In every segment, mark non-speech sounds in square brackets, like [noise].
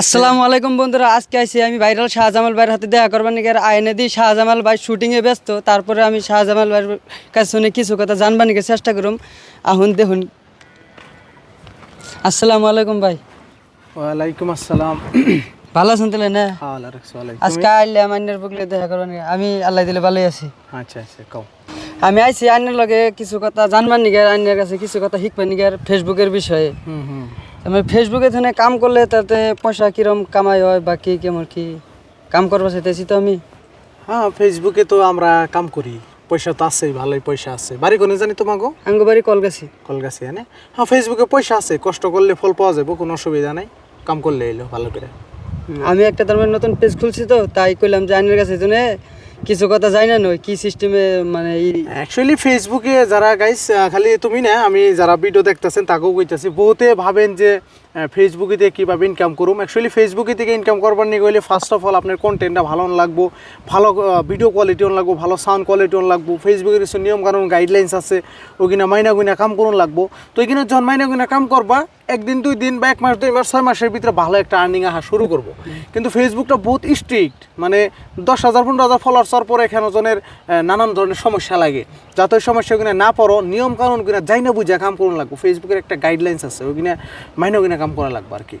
আসসালামু আলাইকুম বন্ধুরা আজকে আইসি আমি ভাইরাল শাহজামাল ভাইয়ের হাতে দেখা করবার নাকি। আর আইনে দিই শাহজামাল ভাই শুটিংয়ে ব্যস্ত তারপরে আমি শাহজামাল ভাইয়ের কাছে শুনে কিছু কথা জানবার নাকি চেষ্টা করুম। আহুন দেখুন। আসসালামু আলাইকুম ভাই। ওয়ালাইকুম আসসালাম। ভালো আছেন তাহলে না? ওয়ালাইকুম আজকে আইলে আমার বকলে দেখা করবার নাকি আমি আল্লাহ দিলে ভালোই আছি। আচ্ছা আচ্ছা কও। আমি আইছি আইনের লগে কিছু কথা জানবার আর আইনের কাছে কিছু কথা শিখবার নিগে আর ফেসবুকের বিষয়ে। হুম হুম। আমি ফেসবুকে থানে কাম করলে তাতে পয়সা কিরম কামাই হয় বা কি কেমন কি কাম করবা চাইতেছি তো আমি। হ্যাঁ ফেসবুকে তো আমরা কাম করি। পয়সা তো আছেই ভালোই পয়সা আছে। বাড়ি কোনে জানি তোমাকে আঙ্গবাড়ি কলগাছি। কলগাছি এনে হ্যাঁ ফেসবুকে পয়সা আছে কষ্ট করলে ফল পাওয়া যাবে কোনো অসুবিধা নাই। কাম করলে এলো ভালো করে। আমি একটা তার নতুন পেজ খুলছি তো তাই কইলাম যে আইনের কাছে জন্য কিছু কথা জানি না কি সিস্টেমে মানে অ্যাকচুয়ালি ফেসবুকে যারা গাইস খালি তুমি না, আমি যারা ভিডিও দেখতেছেন, তাকেও কইতাছি, বহুতে ভাবেন যে ফেসবুকে থেকে কীভাবে ইনকাম করুম। অ্যাকচুয়ালি ফেসবুকে থেকে ইনকাম করবার নিয়ে গেলে ফার্স্ট অফ অল আপনার কন্টেন্টটা ভালো লাগবো, ভালো ভিডিও কোয়ালিটি অন লাগবো, ভালো সাউন্ড কোয়ালিটি অন লাগবো ফেসবুকের কিছু নিয়ম কানুন গাইডলাইন্স আছে ওইখানে মাইনা গুইনা কাম করুন লাগবো। তো ওইখানে যখন মাইনা গুইনা কাম করবা, একদিন, দুই দিন বা এক মাস, দুই মাস, ছয় মাসের ভিতরে ভালো একটা আর্নিং আহা শুরু করব। কিন্তু ফেসবুকটা বহুত স্ট্রিক্ট মানে দশ হাজার, পনেরো হাজার ফলোয়ার্স পরে এখানে জনের নানান ধরনের সমস্যা লাগে। যাতে সমস্যাগুলো না পড়ো নিয়ম কানুন কিনা যাই না বুঝা কাম করুন লাগবো। ফেসবুকের একটা গাইডলাইন্স আছে ওইখানে মাইনে কিনা কাম করা লাগবে আর কি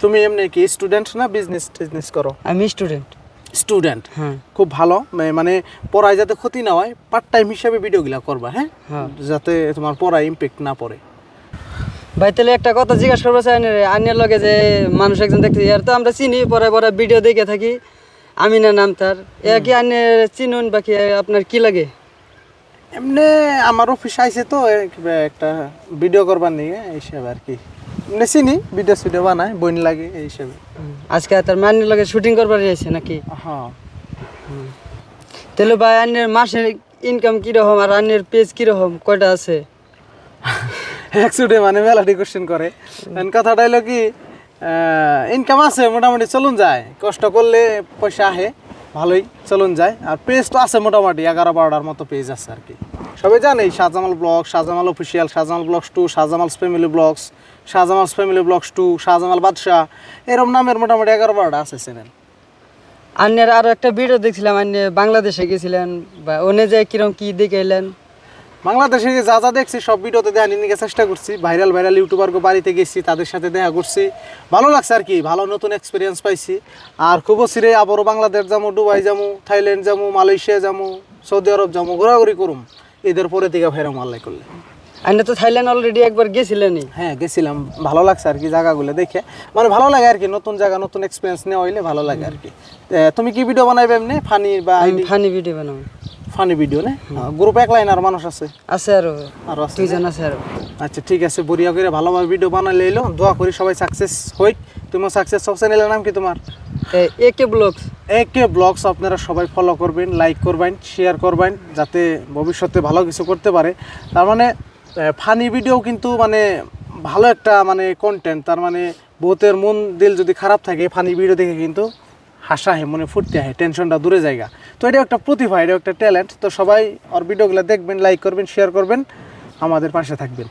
তুমি এমনি কি স্টুডেন্ট না বিজনেস টিজনেস করো? আমি স্টুডেন্ট স্টুডেন্ট হ্যাঁ। খুব ভালো মানে পড়ায় যাতে ক্ষতি না হয় পার্ট টাইম হিসাবে ভিডিওগুলো করবা হ্যাঁ? হ্যাঁ। যাতে তোমার পড়ায় ইম্প্যাক্ট না পড়ে। ভাই তাহলে একটা কথা জিজ্ঞাসা করব আইনের লগে যে মানুষ একজন দেখতে আর তো আমরা চিনি পরে পরে ভিডিও দেখে থাকি। আমি না নাম তার। এ কি আইনের চিনুন বাকি আপনার কি লাগে? এমনি আমার অফিস আইছে তো একটা ভিডিও করবার নিয়ে এই হিসাবে আর কি। এমনি চিনি ভিডিও সিডিও বানায় বইন লাগে এই হিসাবে। আজকে তার মানে লগে শুটিং করবার যাইছে নাকি? হ্যাঁ। তাহলে ভাই আইনের মাসের ইনকাম কীরকম আর আইনের পেজ কীরকম? কয়টা আছে? [laughs] একচুটে মানে মেলাটি কোশ্চেন করে। কথাটা হলো কি ইনকাম আছে, মোটামুটি চলুন যায়। কষ্ট করলে পয়সা আহে, ভালোই চলুন যায়। আর পেজ তো আছে মোটামুটি, এগারো বারোটার মতো পেজ আছে আর কি। সবাই জানে, Shahjamal blog Shahjamal official Shahjamal blogs two Shahjamal's family blogs Shahjamal's family blogs two Shahjamal Badshah. এরম নামের মোটামুটি এগারো বারোটা আছে চ্যানেল আন্যের আরও একটা ভিডিও দেখছিলাম, আন্য বাংলাদেশে গেছিলেন, বা ওনে যে কিরম কী দেখে এলেন? বাংলাদেশে যা যা দেখছি সব ভিডিওতে দেখা নিয়ে চেষ্টা করছি। ভাইরাল ভাইরাল ইউটিউবারকে বাড়িতে গেছি তাদের সাথে দেখা করছি। ভালো লাগছে আর কি ভালো নতুন এক্সপিরিয়েন্স পাইছি। আর খুব সিরে আবারও বাংলাদেশ যাব দুবাই যাব থাইল্যান্ড যাব মালয়েশিয়া যাব সৌদি আরব যাব ঘোরাঘুরি করুম। এদের পরে থেকে ফেরা মাল্লাই করলে। আন্য তো থাইল্যান্ড অলরেডি একবার গেছিলেনই। হ্যাঁ গেছিলাম। ভালো লাগছে আর কি জায়গাগুলো দেখে। মানে ভালো লাগে আর কি নতুন জায়গা নতুন এক্সপিরিয়েন্স নেওয়া হইলে ভালো লাগে আর কি। তুমি কি ভিডিও বানাইবে এমনি? ফানি বা ফানি ভিডিও বানাবো। ফানি ভিডিও না? গ্রুপ এক লাইন আর মানুষ আছে। আছে আরও আছে। দুইজন আছে আরও। আচ্ছা ঠিক আছে বড়িয়া করে ভালোভাবে ভিডিও বানালে এলো। দোয়া করি সবাই সাকসেস হই তোমার সাকসেস সব চ্যানেলের নাম কি তোমার? এ কে ব্লগস একে ব্লগস আপনারা সবাই ফলো করবেন লাইক করবেন শেয়ার করবেন যাতে ভবিষ্যতে ভালো কিছু করতে পারে। তার মানে ফানি ভিডিও কিন্তু মানে ভালো একটা মানে কন্টেন্ট তার মানে বহুতের মন দিল যদি খারাপ থাকে ফানি ভিডিও দেখে কিন্তু হাসা হে, মনে ফুর্তি আহে টেনশনটা দূরে জায়গা। তো এটা একটা প্রতিভা এটা একটা ট্যালেন্ট তো সবাই ওর ভিডিওগুলো দেখবেন লাইক করবেন শেয়ার করবেন। আমাদের পাশে থাকবেন।